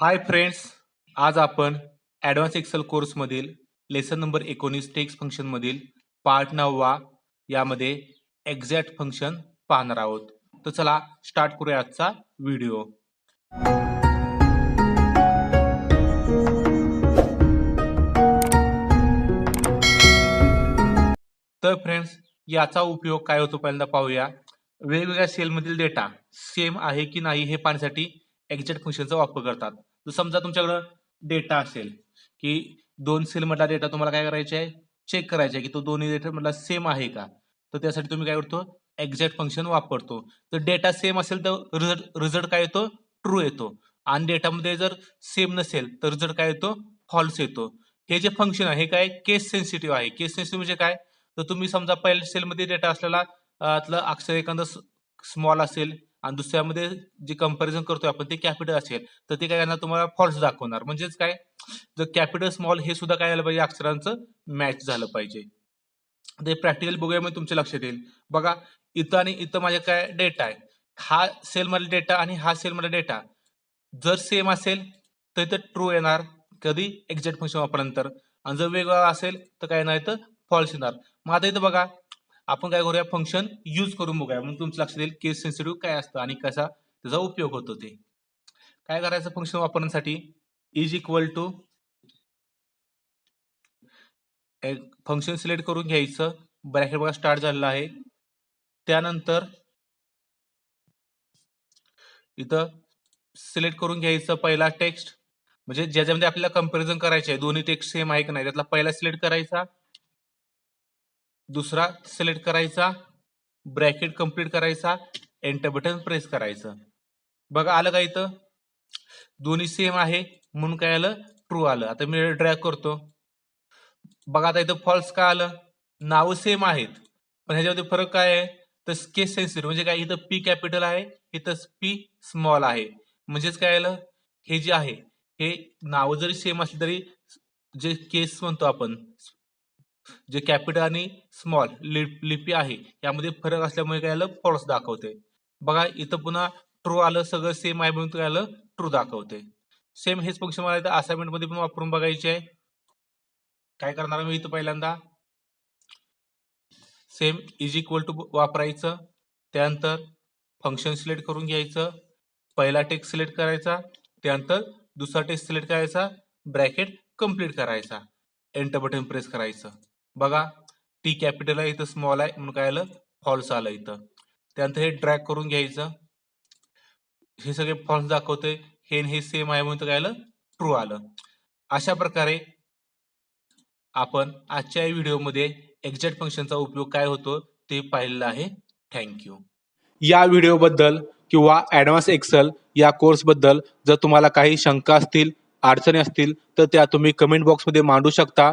हाय friends आज आपण advance Excel कोर्समधील लेसन नंबर एकोणीस टेक्स फंक्शनमधील पार्ट नववा यामध्ये एक्झॅक्ट फंक्शन पाहणार आहोत. तर चला स्टार्ट करूया आजचा व्हिडिओ तर फ्रेंड्स याचा उपयोग काय होतो पहिल्यांदा पाहूया. वेगवेगळ्या सेलमधील डेटा सेम आहे की नाही हे पाहण्यासाठी एक्झॅक्ट फंक्शनचा वापर करतात. तर समजा तुमच्याकडं डेटा असेल की दोन सेलमधला डेटा तुम्हाला काय करायचा आहे? चेक करायचा आहे की तो दोन्ही डेटा मधला सेम आहे का? तर त्यासाठी तुम्ही काय करतो? एक्झॅक्ट फंक्शन वापरतो. तर डेटा सेम असेल तर रिझल्ट रिझल्ट काय येतो? ट्रू येतो. आणि डेटामध्ये जर सेम नसेल तर रिझल्ट काय येतो? फॉल्स येतो. हे जे फंक्शन आहे हे काय? केस सेन्सिटिव्ह आहे. केस सेन्सिटिव्ह म्हणजे काय? तर तुम्ही समजा पहिल्या सेलमध्ये डेटा असलेला त्यातलं अक्षर एखादं स्मॉल असेल आणि दुसऱ्यामध्ये जे कंपॅरिझन करतोय आपण ते कॅपिटल असेल तर ते काय करणार? तुम्हाला फॉल्स दाखवणार. म्हणजेच काय? जर कॅपिटल स्मॉल हे सुद्धा काय झालं पाहिजे? अक्षरांचं मॅच झालं पाहिजे. ते प्रॅक्टिकल बघूया मग तुमच्या लक्षात येईल. बघा इथं आणि इथं माझ्या काय डेटा आहे? हा सेलमधला डेटा आणि हा सेलमधला डेटा जर सेम असेल तर इथं ट्रू येणार. कधी? एक्झॅक्ट फंक्शन वापरल्यानंतर. आणि जर वेगळा असेल तर काय येणार? तर फॉल्स येणार. मग आता इथं बघा आपण काय करूया? फंक्शन यूज करून बघूया. म्हणून तुमचं लक्षात येईल केस सेन्सिटिव्ह काय असतं आणि कसा त्याचा उपयोग होतो ते. काय करायचं फंक्शन वापरण्यासाठी? इज इक्वल टू एक फंक्शन सिलेक्ट करून घ्यायचं. ब्रॅकेट बघा स्टार्ट झालेलं आहे. त्यानंतर इथं सिलेक्ट करून घ्यायचं पहिला टेक्स्ट म्हणजे ज्याच्यामध्ये आपल्याला कंपॅरिझन करायचं आहे दोन्ही टेक्स्ट सेम आहे की नाही त्यातला पहिला सिलेक्ट करायचा. दुसरा सिलेक्ट करायचा ब्रॅकेट कंप्लीट करायचा एंटर बटन प्रेस करायचं. बघा आलं का इथं? दोन्ही सेम आहे म्हणून काय आलं? ट्रू आलं. आता मी ड्रॅग करतो. बघा आता इथं फॉल्स का आलं? नावं सेम आहेत. पण ह्याच्यामध्ये फरक काय आहे? तर केस सेन्सिटिव्ह म्हणजे काय? इथं पी कॅपिटल आहे इथं पी स्मॉल आहे. म्हणजेच काय आलं? हे जे आहे हे नावं जरी सेम असली तरी जे केस म्हणतो आपण जे कॅपिटल आणि स्मॉल लिप लिपी आहे यामध्ये फरक असल्यामुळे काय आलं फॉल्स दाखवते. बघा इथं पुन्हा ट्रू आलं सगळं सेम आहे म्हणून काय आलं ट्रू दाखवते. सेम हेच फंक्शन मला इथं असाइनमेंटमध्ये पण वापरून बघायचे आहे. काय करणार मी इथं पहिल्यांदा? सेम इज इक्वल टू वापरायचं. त्यानंतर फंक्शन सिलेक्ट करून घ्यायचं. पहिला टेक्स्ट सिलेक्ट करायचा. त्यानंतर दुसरा टेक्स्ट सिलेक्ट करायचा. ब्रॅकेट कंप्लीट करायचा. एंटर बटन प्रेस करायचं. बघा टी कॅपिटल आहे इथं स्मॉल आहे म्हणून काय आलं? फॉल्स आलं इथं. त्यानंतर हे ड्रॅग करून घ्यायचं. हे सगळे फॉल्स दाखवते हे हे सेम आहे म्हणून काय आलं? ट्रू आलं. अशा प्रकारे आपण आजच्या व्हिडिओमध्ये एक्झॅक्ट फंक्शनचा उपयोग काय होतो ते पाहिलेलं आहे. थँक्यू या व्हिडिओबद्दल किंवा ॲडव्हान्स एक्सेल या कोर्सबद्दल जर तुम्हाला काही शंका असतील अडचणी असतील तर त्या तुम्ही कमेंट बॉक्समध्ये मांडू शकता.